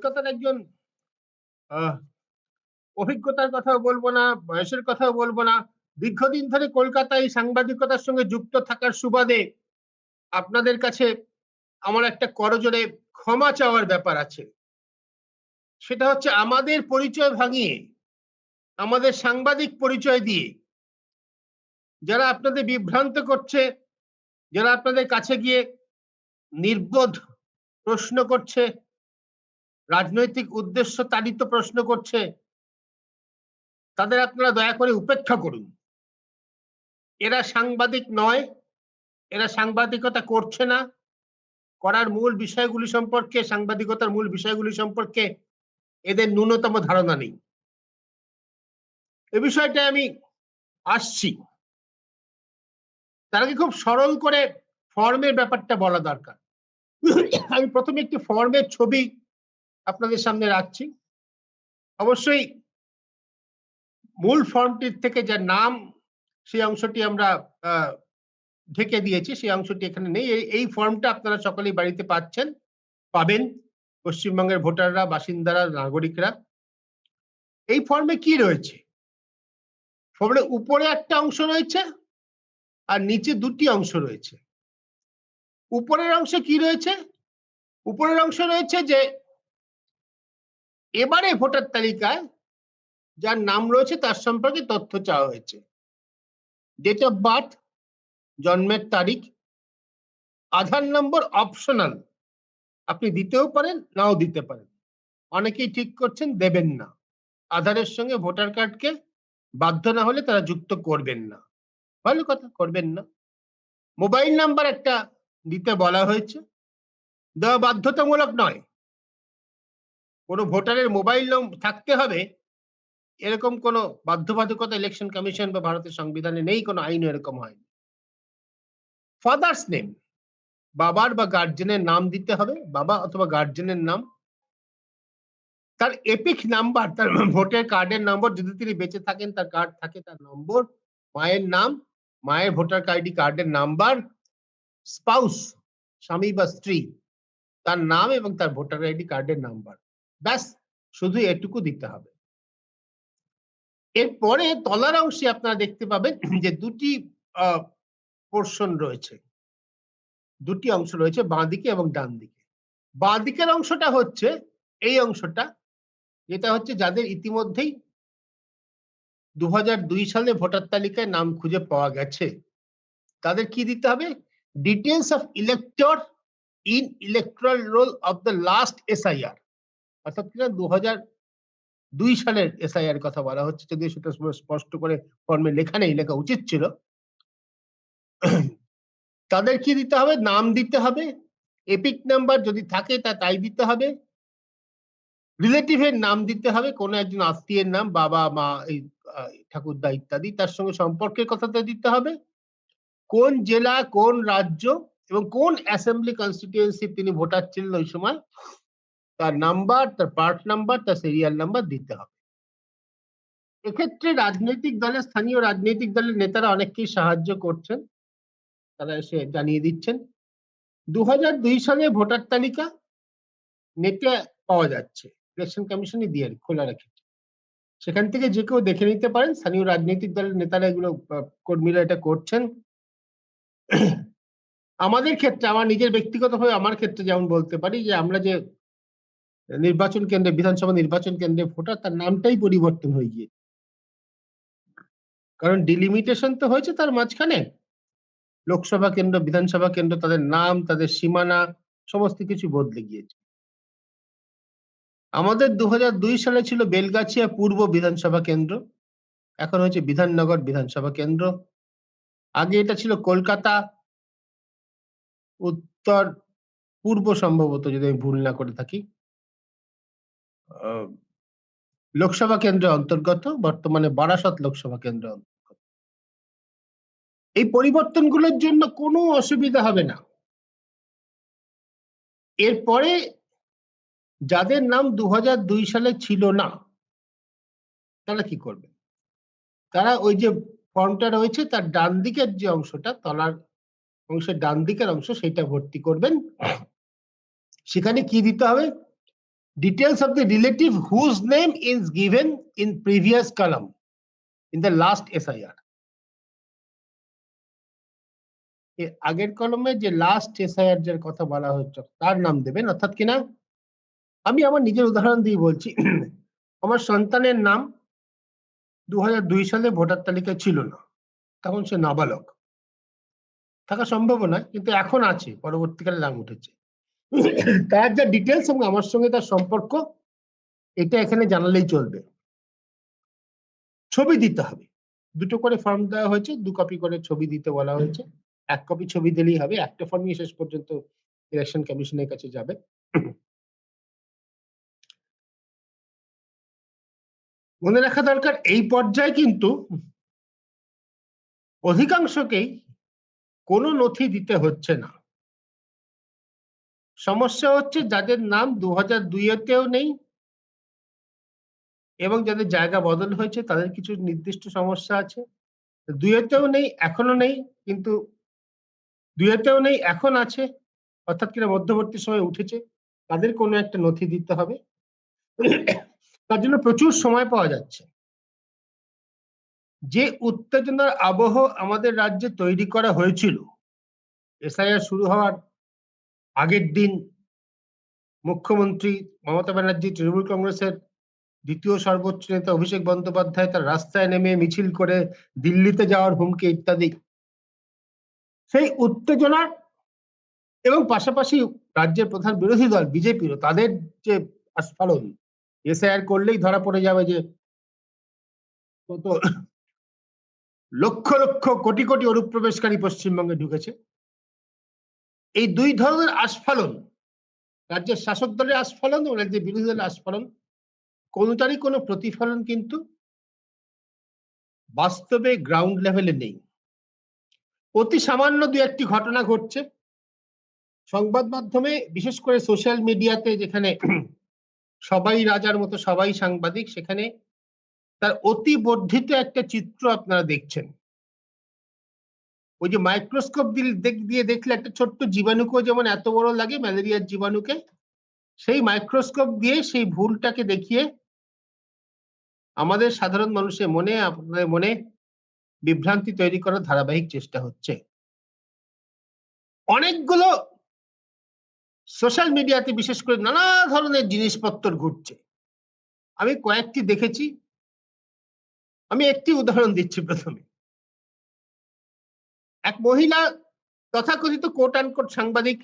কলকাতার একজন অভিজ্ঞতার কথাও বলব না, বয়সের কথাও বলব না। দীর্ঘদিন ধরে কলকাতায় সাংবাদিকতার সঙ্গে যুক্ত থাকার সুবাদে আপনাদের কাছে আমার একটা করজোরে ক্ষমা চাওয়ার ব্যাপার আছে। সেটা হচ্ছে আমাদের পরিচয় ভাঙিয়ে, আমাদের সাংবাদিক পরিচয় দিয়ে যারা আপনাদের বিভ্রান্ত করছে, যারা আপনাদের কাছে গিয়ে নির্বোধ প্রশ্ন করছে রাজনৈতিক উদ্দেশ্য তাড়িত প্রশ্ন করছে, তাদের আপনারা দয়া করে উপেক্ষা করুন। এরা সাংবাদিক নয়, এরা সাংবাদিকতা করছে না। করার মূল বিষয়গুলি সম্পর্কে, সাংবাদিকতার মূল বিষয়গুলি সম্পর্কে এদের ন্যূনতম ধারণা নেই। এ বিষয়টা আমি আসছি। তার আগে খুব সরল করে ফর্মের ব্যাপারটা বলা দরকার। আমি প্রথমে একটি ফর্মের ছবি আপনাদের সামনে রাখছি। অবশ্যই মূল ফর্মটির থেকে যা নাম, সেই অংশটি আমরা ঢেকে দিয়েছি, সেই অংশটি এখানে নেই। এই ফর্মটা আপনারা সকলেই বাড়িতে পাচ্ছেন, পাবেন পশ্চিমবঙ্গের ভোটাররা, বাসিন্দারা, নাগরিকরা। এই ফর্মে কি রয়েছে? ফর্মের উপরে একটা অংশ রয়েছে আর নিচে দুটি অংশ রয়েছে। উপরের অংশে কি রয়েছে? উপরের অংশ রয়েছে যে এবারে ভোটার তালিকায় যার নাম রয়েছে তার সম্পর্কে তথ্য চাওয়া হয়েছে। ডেট অফ বার্থ জন্মের তারিখ, আধার নম্বর অপশনাল আপনি দিতেও পারেন, নাও দিতে পারেন। অনেকেই ঠিক করছেন, দেবেন না। আধারের সঙ্গে ভোটার কার্ডকে বাধ্য না হলে তারা যুক্ত করবেন না। ভালো কথা, করবেন না। মোবাইল নাম্বার একটা দিতে বলা হয়েছে। দেওয়া বাধ্যতামূলক নয়। কোনো ভোটারের মোবাইল নম্বর থাকতে হবে, এরকম কোনো বাধ্যবাধকতা ইলেকশন কমিশন বা ভারতের সংবিধানে নেই, কোনো আইন এরকম হয়নি। ফাদার্স নেম বাবার বা গার্জেনের নাম দিতে হবে, বাবা অথবা গার্জেনের নাম। তার এপিক নাম্বার তার ভোটার কার্ডের নম্বর যদি তিনি বেঁচে থাকেন, তার কার্ড থাকে, তার নম্বর মায়ের নাম, মায়ের ভোটার আইডি কার্ডের নাম্বার স্পাউস স্বামী বা স্ত্রী, তার নাম এবং তার ভোটার আইডি কার্ডের নাম্বার ব্যাস শুধু এটুকু দিতে হবে। এরপরে তলার অংশে আপনারা দেখতে পাবেন যে দুটি পোর্শন রয়েছে। দুটি অংশ রয়েছে, বাঁ দিকে এবং ডান দিকে। বাঁ দিকের অংশটা হচ্ছে, এই অংশটা, যেটা হচ্ছে যাদের ইতিমধ্যেই দু হাজার দুই সালে ভোটার তালিকায় নাম খুঁজে পাওয়া গেছে, তাদের কি দিতে হবে? Details of elector in electoral roll of the last SIR অর্থাৎ কিনা দু দুই সালের এসআইআর কথা বলা হচ্ছে যদিও সেটা স্পষ্ট করে ফর্মে লেখা নেই, লেখা উচিত ছিল। তাদের কি দিতে হবে? নাম দিতে হবে। এপিক নাম্বার যদি থাকে তা, তাই দিতে হবে। রিলেটিভের নাম দিতে হবে, কোনো একজন আত্মীয়ের নাম, বাবা, মা, এই ঠাকুরদা ইত্যাদি, তার সঙ্গে সম্পর্কের কথাটা দিতে হবে। কোন জেলা, কোন রাজ্য এবং কোন অ্যাসেম্বলি কনস্টিটিউয়েন্সি তিনি ভোটার ছিলেন ওই সময়? তার নাম্বার তার পার্ট নাম্বার তার সিরিয়াল নাম্বার দিতে হবে। এক্ষেত্রে রাজনৈতিক দলের, স্থানীয় রাজনৈতিক দলের নেতারা অনেককেই সাহায্য করছেন। তারা এসে জানিয়ে দিচ্ছেন দু সালে ভোটার তালিকা নেটে পাওয়া যাচ্ছে ইলেকশন কমিশনই দিয়ে খোলা রেখেছে। সেখান থেকে যে কেউ দেখে নিতে পারেন, স্থানীয় রাজনৈতিক দলের নেতারা এগুলো কর্মীরা এটা করছেন। আমাদের ক্ষেত্রে, আমার নিজের ব্যক্তিগতভাবে, আমার ক্ষেত্রে যেমন বলতে পারি যে, আমরা যে নির্বাচন কেন্দ্রে, বিধানসভা নির্বাচন কেন্দ্রে ভোটার তার নামটাই পরিবর্তন হয়ে গিয়ে কারণ ডিলিমিটেশন তো হয়েছে তার মাঝখানে। লোকসভা কেন্দ্র, বিধানসভা কেন্দ্র তাদের নাম, তাদের সীমানা, সমস্ত কিছু বদলে গিয়েছে। আমাদের দু সালে ছিল বেলগাছিয়া পূর্ব বিধানসভা কেন্দ্র। এখন হয়েছে বিধাননগর বিধানসভা কেন্দ্র। আগে এটা ছিল কলকাতা, উত্তর, পূর্ব সম্ভবত যদি আমি ভুল না করে থাকি। লোকসভা কেন্দ্রের অন্তর্গত, বর্তমানে বারাসত লোকসভা কেন্দ্রের অন্তর্গত। এই পরিবর্তনগুলোর জন্য কোনো অসুবিধা হবে না। এরপরে যাদের নাম দু দুই সালে ছিল না, তারা কি করবে? তারা ওই যে ফর্মটা রয়েছে, তার ডান দিকের যে অংশটা, তলার অংশের ডান দিকের অংশ, সেটা ভর্তি করবেন। সেখানে কি দিতে হবে? Details of the relative whose name is given in previous column in the last SIR. আগের কলমে যে লাস্ট এসআইআর যার কথা বলা হচ্ছে, তার নাম দেবেন, অর্থাৎ কিনা আমি আমার নিজের উদাহরণ দিয়ে বলছি, আমার সন্তানের নাম দু হাজার দুই সালে ভোটার তালিকায় ছিল না, তখন সে নাবালক। থাকা সম্ভব নয়, কিন্তু এখন আছে, পরবর্তীকালে নাম উঠেছে। তার যা ডিটেলস এবং আমার সঙ্গে তার সম্পর্ক, এটা এখানে জানালেই চলবে। ছবি দিতে হবে। দুটো করে ফর্ম দেওয়া হয়েছে, দু কপি করে ছবি দিতে বলা হয়েছে। এক কপি ছবি দিলেই হবে, একটা ফর্মই শেষ পর্যন্ত ইলেকশন কমিশনের কাছে যাবে। মনে রাখা দরকার, এই পর্যায়ে কিন্তু অধিকাংশকেই কোনো নথি দিতে হচ্ছে না। সমস্যা হচ্ছে যাদের নাম দু হাজার দুইয়েতেও নেই এবং যাদের জায়গা বদল হয়েছে তাদের কিছু নির্দিষ্ট সমস্যা আছে। দুইয়েতেও নেই এখনও নেই, কিন্তু দুইয়েতেও নেই, এখন আছে, অর্থাৎ কিনা মধ্যবর্তী সময় উঠেছে, তাদের কোনো একটা নথি দিতে হবে। তার জন্য প্রচুর সময় পাওয়া যাচ্ছে। যে উত্তেজনার আবহ আমাদের রাজ্যে তৈরি করা হয়েছিল, এসআইআর শুরু হওয়ার আগের দিন মুখ্যমন্ত্রী মমতা ব্যানার্জি, তৃণমূল কংগ্রেসের দ্বিতীয় সর্বোচ্চ নেতা অভিষেক বন্দ্যোপাধ্যায় তার রাস্তায় নেমে মিছিল করে দিল্লিতে যাওয়ার হুমকি ইত্যাদি। সেই উত্তেজনা এবং পাশাপাশি রাজ্যের প্রধান বিরোধী দল, বিজেপিরও তাদের যে আস্ফালন, এসআইআর করলেই ধরা পড়ে যাবে যে কত লক্ষ লক্ষ কোটি কোটি অনুপ্রবেশকারী পশ্চিমবঙ্গে ঢুকেছে। এই দুই ধরনের আস্ফালন, রাজ্যের শাসক দলের আস্ফালন ও রাজ্যের বিরোধী দলের আস্ফালন, কোনোটারই কোনো প্রতিফলন কিন্তু বাস্তবে গ্রাউন্ড লেভেলে নেই। অতি সামান্য দু একটি ঘটনা ঘটছে। সংবাদ মাধ্যমে, বিশেষ করে সোশ্যাল মিডিয়াতে যেখানে সবাই রাজার মতো সবাই সাংবাদিক, সেখানে তার অতি বর্ধিত একটা চিত্র আপনারা দেখছেন। ওই যে মাইক্রোস্কোপ দিয়ে দেখলে একটা ছোট্ট জীবাণুকেও যেমন এত বড় লাগে ম্যালেরিয়ার জীবাণুকে, সেই মাইক্রোস্কোপ দিয়ে সেই ভুলটাকে দেখিয়ে আমাদের সাধারণ মানুষের মনে, আপনাদের মনে বিভ্রান্তি তৈরি করার ধারাবাহিক চেষ্টা হচ্ছে। অনেকগুলো সোশ্যাল মিডিয়াতে বিশেষ করে নানা ধরনের জিনিসপত্র ঘুরছে। আমি কয়েকটি দেখেছি। আমি একটি উদাহরণ দিচ্ছি প্রথমে। এক মহিলা তথাকথিত কোট অ্যান্ড কোট সাংবাদিক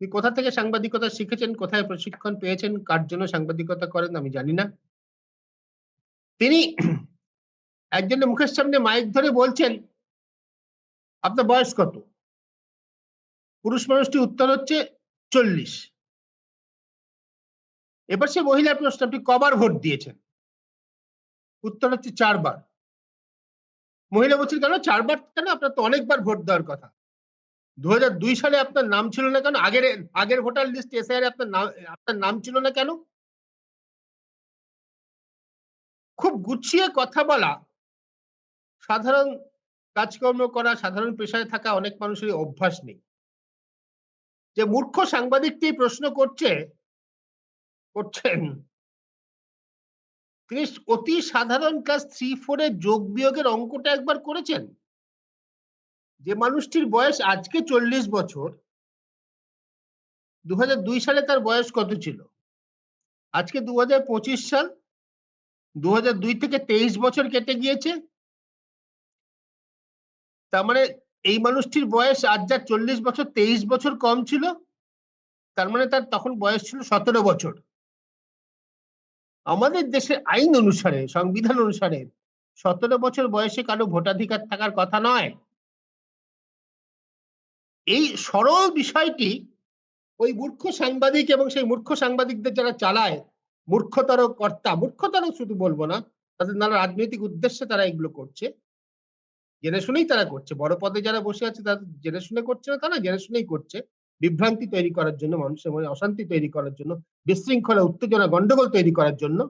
কোথা থেকে সাংবাদিকতা শিখেছেন, কোথায় প্রশিক্ষণ পেয়েছেন, কার জন্য সাংবাদিকতা করেন আমি জানি না। তিনি একজনের মুখের সামনে মাইক ধরে বলছেন, আপনার বয়স কত? পুরুষ মানুষটি উত্তর হচ্ছে, চল্লিশ। এবার সে মহিলার প্রশ্ন আপনি কবার ভোট দিয়েছেন? উত্তর হচ্ছে চারবার। মহিলা বলছেন কেন? চারবার কেন? আপনার তো অনেকবার ভোট দেওয়ার কথা। দু সালে আপনার নাম ছিল না কেন? আগের আগের ভোটার লিস্ট এসআইআর আপনার নাম আপনার নাম ছিল না কেন? খুব গুছিয়ে কথা বলা। সাধারণ কাজকর্ম করা, সাধারণ পেশায় থাকা অনেক মানুষের অভ্যাস নেই। যে মূর্খ সাংবাদিকটি প্রশ্ন করছে, করছেন তিনি অতি সাধারণ ক্লাস থ্রি ফোরে যোগ বিয়োগের অঙ্কটা একবার করেছেন? যে মানুষটির বয়স আজকে চল্লিশ বছর দু হাজার দুই সালে তার বয়স কত ছিল? আজকে দু হাজার পঁচিশ সাল দু হাজার দুই থেকে তেইশ বছর কেটে গিয়েছে। তার মানে এই মানুষটির বয়স আজ যা চল্লিশ বছর, তেইশ বছর কম ছিল, তার মানে তার তখন বয়স ছিল সতেরো বছর। আমাদের দেশের আইন অনুসারে, সংবিধান অনুসারে সতেরো বছর বয়সে কারও ভোটাধিকার থাকার কথা নয়। এই সরল বিষয়টি ওই মূর্খ সাংবাদিক এবং সেই মূর্খ সাংবাদিকদের যারা চালায়, মূর্খতর কর্তা, মূর্খতর শুধু বলব না, তাদের নানা রাজনৈতিক উদ্দেশ্যে তারা এগুলো করছে। জেনে শুনেই তারা করছে। বড় পদে যারা বসে আছে তারা জেনে শুনে করছে না তা না জেনে শুনেই করছে। বিভ্রান্তি তৈরি করার জন্য, মানুষের মনে অশান্তি তৈরি করার জন্য, বিশৃঙ্খলা, উত্তেজনা, গন্ডগোল তৈরি করার জন্য।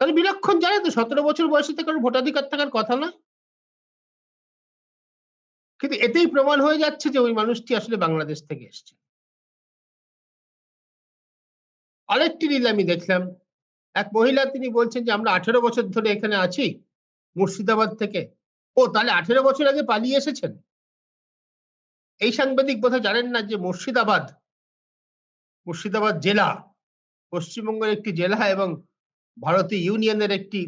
তাহলে বিলক্ষণ জানে তো, সতেরো বছর বয়সে থেকে ভোটাধিকার থাকার কথা না। কিন্তু এতেই প্রমাণ হয়ে যাচ্ছে যে ওই মানুষটি আসলে বাংলাদেশ থেকে এসছে। আরেকটি রিল আমি দেখলাম। এক মহিলা তিনি বলছেন যে, আমরা আঠেরো বছর ধরে এখানে আছি, মুর্শিদাবাদ থেকে। ও, তাহলে আঠেরো বছর আগে পালিয়ে এসেছেন? এই সাংবাদিক বোধহয় জানেন না যে মুর্শিদাবাদ মুর্শিদাবাদ জেলা পশ্চিমবঙ্গের একটি জেলা এবং ভারতীয় ইউনিয়নের একটি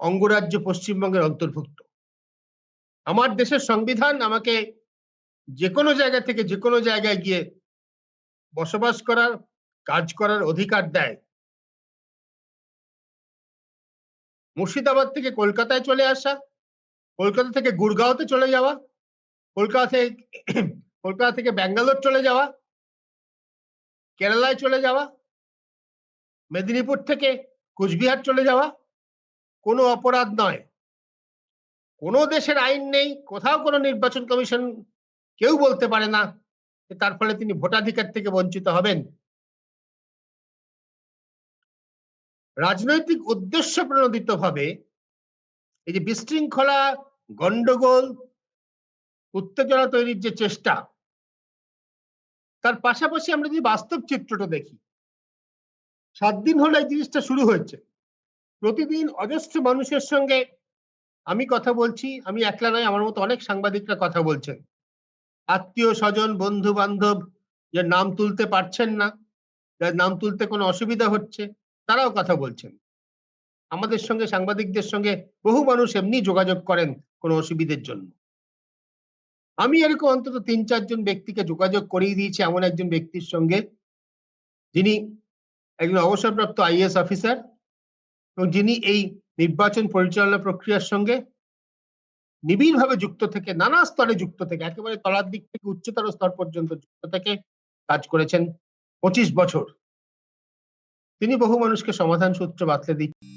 অঙ্গরাজ্য পশ্চিমবঙ্গের অন্তর্ভুক্ত। আমার দেশের সংবিধান আমাকে যে কোনো জায়গা থেকে যে কোনো জায়গায় গিয়ে বসবাস করার, কাজ করার অধিকার দেয়। মুর্শিদাবাদ থেকে কলকাতায় চলে আসা, কলকাতা থেকে গুরগাঁওতে চলে যাওয়া কলকাতা থেকে কলকাতা থেকে ব্যাঙ্গালোর চলে যাওয়া, কেরালায় চলে যাওয়া, মেদিনীপুর থেকে কুচবিহার চলে যাওয়া, কোনো অপরাধ নয়। কোনো দেশের আইন নেই, কোথাও কোনো নির্বাচন কমিশন কেউ বলতে পারে না তার ফলে তিনি ভোটাধিকার থেকে বঞ্চিত হবেন। রাজনৈতিক উদ্দেশ্য প্রণোদিত ভাবে এই যে বিশৃঙ্খলা গন্ডগোল উত্তেজনা তৈরির যে চেষ্টা, তার পাশাপাশি আমরা যদি বাস্তব চিত্রটা দেখি, সাত দিন হলো এই জিনিসটা শুরু হয়েছে। প্রতিদিন অজস্র মানুষের সঙ্গে আমি কথা বলছি, আমি একলা নয়, আমার মতো অনেক সাংবাদিকরা কথা বলছেন। আত্মীয় স্বজন বন্ধু বান্ধব যে নাম তুলতে পারছেন না যার নাম তুলতে কোনো অসুবিধা হচ্ছে, তারাও কথা বলছেন। আমাদের সঙ্গে সাংবাদিকদের সঙ্গে বহু মানুষ এমনি যোগাযোগ করেন কোনো অসুবিধের জন্য। আমি এরকম অন্তত তিন চারজন ব্যক্তিকে যোগাযোগ করিয়ে দিয়েছি এমন একজন ব্যক্তির সঙ্গে, যিনি একজন অবসরপ্রাপ্ত আইএস অফিসার এবং যিনি এই নির্বাচন পরিচালনা প্রক্রিয়ার সঙ্গে নিবিড়ভাবে যুক্ত থেকে, নানা স্তরে যুক্ত থেকে, একেবারে তলার দিক থেকে উচ্চতর স্তর পর্যন্ত যুক্ত থেকে কাজ করেছেন পঁচিশ বছর। তিনি বহু মানুষকে সমাধান সূত্র বাতলে দিচ্ছেন।